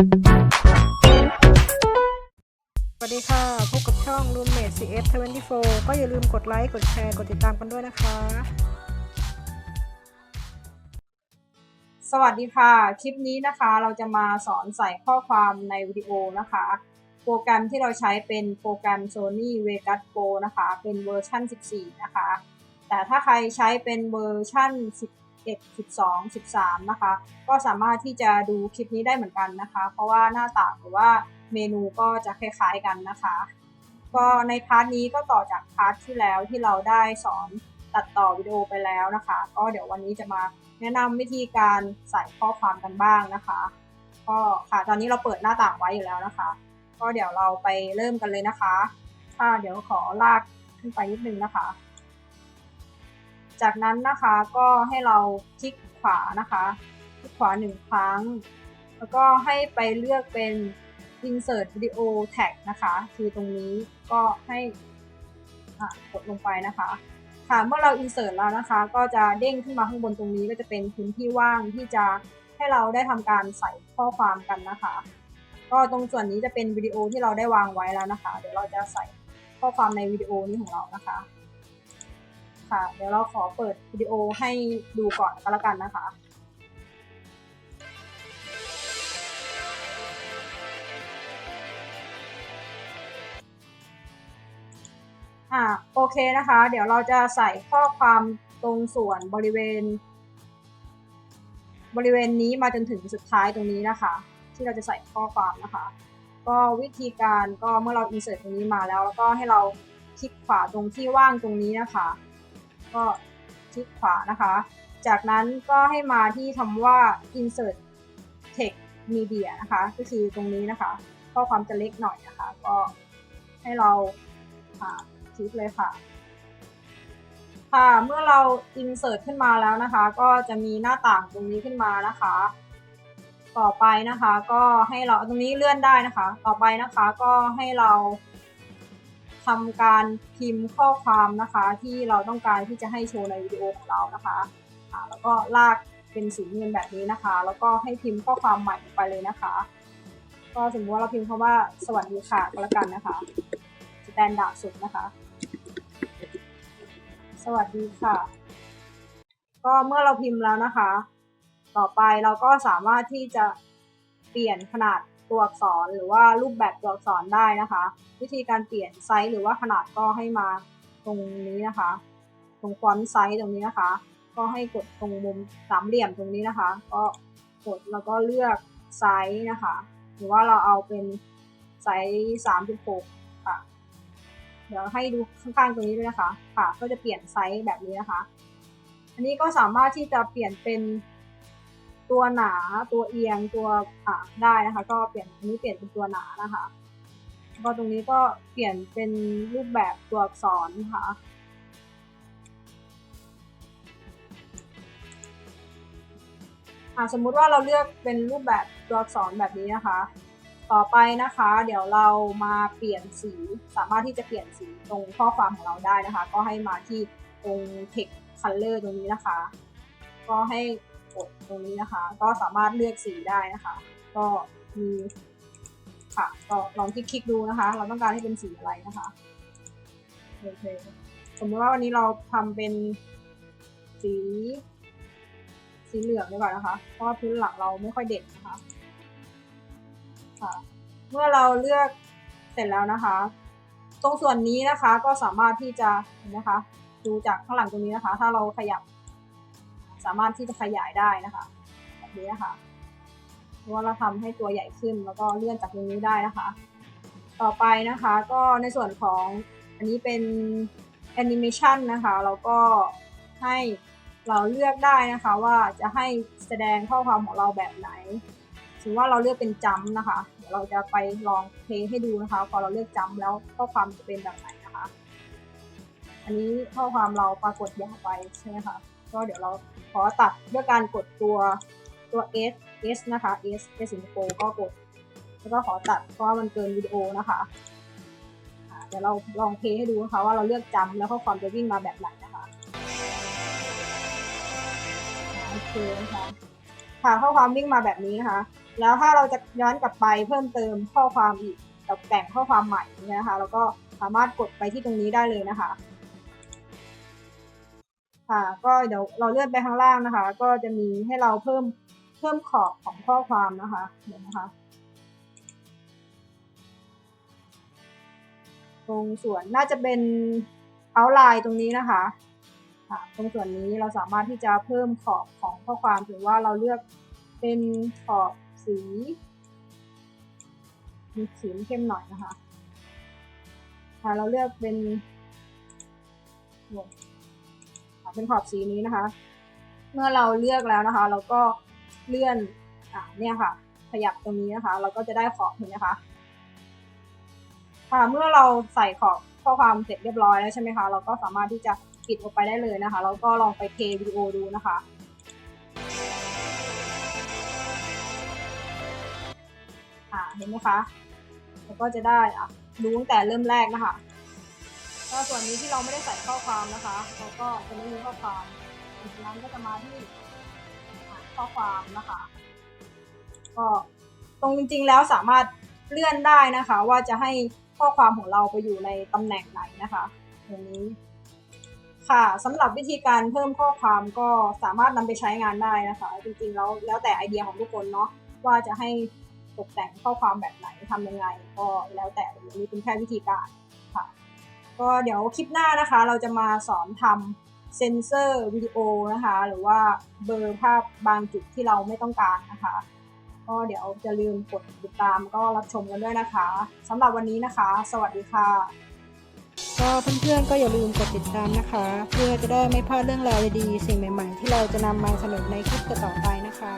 สวัสดีค่ะพบกับช่อง Roommate CF 24ก็อย่าลืมกดไลค์ กดแชร์ กดติดตามกันด้วยนะคะ สวัสดีค่ะ คลิปนี้นะคะเราจะมาสอนใส่ข้อความในวิดีโอนะคะ โปรแกรมที่เราใช้เป็นโปรแกรม Sony Vegas Pro นะคะ เป็นเวอร์ชัน14 นะคะ แต่ถ้าใครใช้เป็นเวอร์ชัน 11 12 13 นะคะ ก็สามารถที่จะดูคลิปนี้ได้เหมือนกันนะคะ เพราะว่าหน้าต่างหรือว่าเมนูก็จะคล้ายๆกันนะคะ ก็ในพาร์ทนี้ก็ต่อจากพาร์ทที่แล้วที่เราได้สอนตัดต่อวิดีโอไปแล้วนะคะ ก็เดี๋ยววันนี้จะมาแนะนำวิธีการใส่ข้อความกันบ้างนะคะ ก็ค่ะตอนนี้เราเปิดหน้าต่างไว้อยู่แล้วนะคะ ก็เดี๋ยวเราไปเริ่มกันเลยนะคะค่ะเดี๋ยวขอลากขึ้นไปนิดนึงนะคะ จากนั้นนะคะก็ให้เราคลิกขวานะคะคลิกขวาหนึ่งครั้ง แล้วก็ให้ไปเลือกเป็น insert video tag นะคะ คือตรงนี้ก็ให้กดลงไปนะคะ ค่ะเมื่อเรา insert แล้วนะคะ ก็จะเด้งขึ้นมาข้างบนตรงนี้ก็จะเป็นพื้นที่ว่างที่จะให้เราได้ทำการใส่ข้อความกันนะคะ ก็ตรงส่วนนี้จะเป็นวิดีโอที่เราได้วางไว้แล้วนะคะ เดี๋ยวเราจะใส่ข้อความในวิดีโอนี้ของเรานะคะ ค่ะ เดี๋ยวเราขอเปิดวิดีโอให้ดูก่อนก็แล้วกันนะคะอ่าโอเคนะคะ เดี๋ยวเราจะใส่ข้อความตรงส่วนบริเวณ บริเวณนี้มาจนถึงสุดท้ายตรงนี้นะคะ ที่เราจะใส่ข้อความนะคะ ก็วิธีการก็เมื่อเรา insert ตรงนี้มาแล้ว แล้วก็ให้เราคลิกขวาตรงที่ว่างตรงนี้นะคะ ก็คลิกขวานะคะ จากนั้นก็ให้มาที่คำว่า insert text media นะคะ ก็คือตรงนี้นะคะข้อความจะเล็กหน่อยนะคะ ก็ให้เราคลิกเลยค่ะ ค่ะ เมื่อเรา insert ขึ้นมาแล้วนะคะ ก็จะมีหน้าต่างตรงนี้ขึ้นมานะคะ ต่อไปนะคะ ก็ให้เราตรงนี้เลื่อนได้นะคะ ต่อไปนะคะ ก็ให้เรา ทำการพิมพ์ข้อความนะคะ ที่เราต้องการที่จะให้โชว์ในวิดีโอของเรานะคะอ่าแล้วก็ลากเป็นสีเงินแบบนี้นะคะ แล้วก็ให้พิมพ์ข้อความใหม่ไปเลยนะคะ ก็สมมติว่าเราพิมพ์คำว่าสวัสดีค่ะก็แล้วกันนะคะสแตนดาร์ดสุดนะคะ สวัสดีค่ะ ก็เมื่อเราพิมพ์แล้วนะคะ ต่อไปเราก็สามารถที่จะเปลี่ยนขนาด ตัวอักษรหรือว่ารูปแบบตัวอักษรได้นะคะ วิธีการเปลี่ยนไซส์หรือว่าขนาดก็ให้มาตรงนี้นะคะ ตรงฟอนต์ไซส์ตรงนี้นะคะ ก็ให้กดตรงมุมสามเหลี่ยมตรงนี้นะคะ ก็กดแล้วก็เลือกไซส์นะคะ หรือว่าเราเอาเป็นไซส์สามจุดหกค่ะ เดี๋ยวให้ดูข้างๆตรงนี้ด้วยนะคะ ค่ะ ก็จะเปลี่ยนไซส์แบบนี้นะคะ อันนี้ก็สามารถที่จะเปลี่ยนเป็น ตัวหนาตัวเอียงตัวอ่าได้นะคะ ก็เปลี่ยนอันนี้เปลี่ยนเป็นตัวหนานะคะก็ตรงนี้ก็เปลี่ยนเป็นรูปแบบตัวอักษรนะคะอ่าสมมุติว่าเราเลือกเป็นรูปแบบตัวอักษรแบบนี้นะคะ ต่อไปนะคะ เดี๋ยวเรามาเปลี่ยนสีสามารถที่จะเปลี่ยนสีตรงข้อความของเราได้นะคะ ก็ให้มาที่ตรง text color ตรงนี้นะคะ ก็ให้ กดตรงนี้นะคะ ก็สามารถเลือกสีได้นะคะ ก็มีค่ะก็ลองคลิกดูนะคะ เราต้องการให้เป็นสีอะไรนะคะโอเคสมมติว่าวันนี้เราทำเป็นสี สีเหลืองดีกว่านะคะ เพราะว่าพื้นหลังเราไม่ค่อยเด่นนะคะค่ะเมื่อเราเลือกเสร็จแล้วนะคะ ตรงส่วนนี้นะคะก็สามารถที่จะเห็นนะคะ ดูจากข้างหลังตรงนี้นะคะ ถ้าเราขยับ สามารถที่จะขยายได้นะคะแบบนี้นะคะเพราะว่าเราทำให้ตัวใหญ่ขึ้นแล้วก็เลื่อนจากตรงนี้ได้นะคะ ต่อไปนะคะก็ในส่วนของอันนี้เป็นแอนิเมชันนะคะแล้วก็ให้เราเลือกได้นะคะว่าจะให้แสดงข้อความของเราแบบไหนถือว่าเราเลือกเป็นจัมนะคะ เดี๋ยวเราจะไปลองเพลย์ให้ดูนะคะ พอเราเลือกจัมแล้วข้อความจะเป็นแบบไหนนะคะ อันนี้ข้อความเราปรากฏยาวไปใช่ไหมคะ ก็เดี๋ยวเราขอตัดด้วยการกดตัวตัว S S นะคะ S S สิงคโปร์ก็กด แล้วก็ขอตัดเพราะว่ามันเกินวิดีโอนะคะเดี๋ยวเราลองเพย์ให้ดูนะคะว่าเราเลือกจำแล้วข้อความจะวิ่งมาแบบไหนนะคะโอเคนะคะค่ะข้อความวิ่งมาแบบนี้นะคะ แล้วถ้าเราจะย้อนกลับไปเพิ่มเติมข้อความอีกตกแต่งข้อความใหม่นี่นะคะ แล้วก็สามารถกดไปที่ตรงนี้ได้เลยนะคะ ค่ะ ก็เดี๋ยวเราเลื่อนไปข้างล่างนะคะ ก็จะมีให้เราเพิ่มเพิ่มขอบของข้อความนะคะเดี๋ยวนะคะ ตรงส่วนน่าจะเป็นเอาไลน์ตรงนี้นะคะค่ะตรงส่วนนี้เราสามารถที่จะเพิ่มขอบของข้อความถือว่าเราเลือกเป็นขอบสีมีสีเข้มหน่อยนะคะค่ะเราเลือกเป็น เป็นขอบสีนี้นะคะ เมื่อเราเลือกแล้วนะคะ เราก็เลื่อนอ่าเนี่ยค่ะ ขยับตรงนี้นะคะ เราก็จะได้ขอบเห็นไหมคะค่ะเมื่อเราใส่ขอบข้อความเสร็จเรียบร้อยแล้วใช่ไหมคะเราก็สามารถที่จะปิดออกไปได้เลยนะคะ แล้วก็ลองไปเพย์วิดีโอดูนะคะ อ่าเห็นไหมคะ แล้วก็จะได้อะดูตั้งแต่เริ่มแรกนะคะ ก็ส่วนนี้ที่เราไม่ได้ใส่ข้อความนะคะเราก็จะไม่มีข้อความจากนั้นก็จะมาที่ข้อความนะคะ ก็ตรงจริงๆแล้วสามารถเลื่อนได้นะคะ ว่าจะให้ข้อความของเราไปอยู่ในตำแหน่งไหนนะคะตรงนี้ ค่ะสำหรับวิธีการเพิ่มข้อความก็สามารถนำไปใช้งานได้นะคะ จริงๆแล้วแล้วแต่ไอเดียของทุกคนเนาะว่าจะให้ตกแต่งข้อความแบบไหนทำยังไง ก็แล้วแต่เลยนี่เป็นแค่วิธีการ ก็เดี๋ยวคลิปหน้านะคะ เราจะมาสอนทำเซนเซอร์วิดีโอนะคะ หรือว่าเบลอภาพบางจุดที่เราไม่ต้องการนะคะ ก็เดี๋ยวจะลืมกดติดตามก็รับชมกันด้วยนะคะสำหรับวันนี้นะคะ สวัสดีค่ะ ก็เพื่อนๆก็อย่าลืมกดติดตามนะคะ เพื่อจะได้ไม่พลาดเรื่องราวดีๆสิ่งใหม่ ๆ ที่เราจะนำมาเสนอในคลิปต่อๆไปนะคะ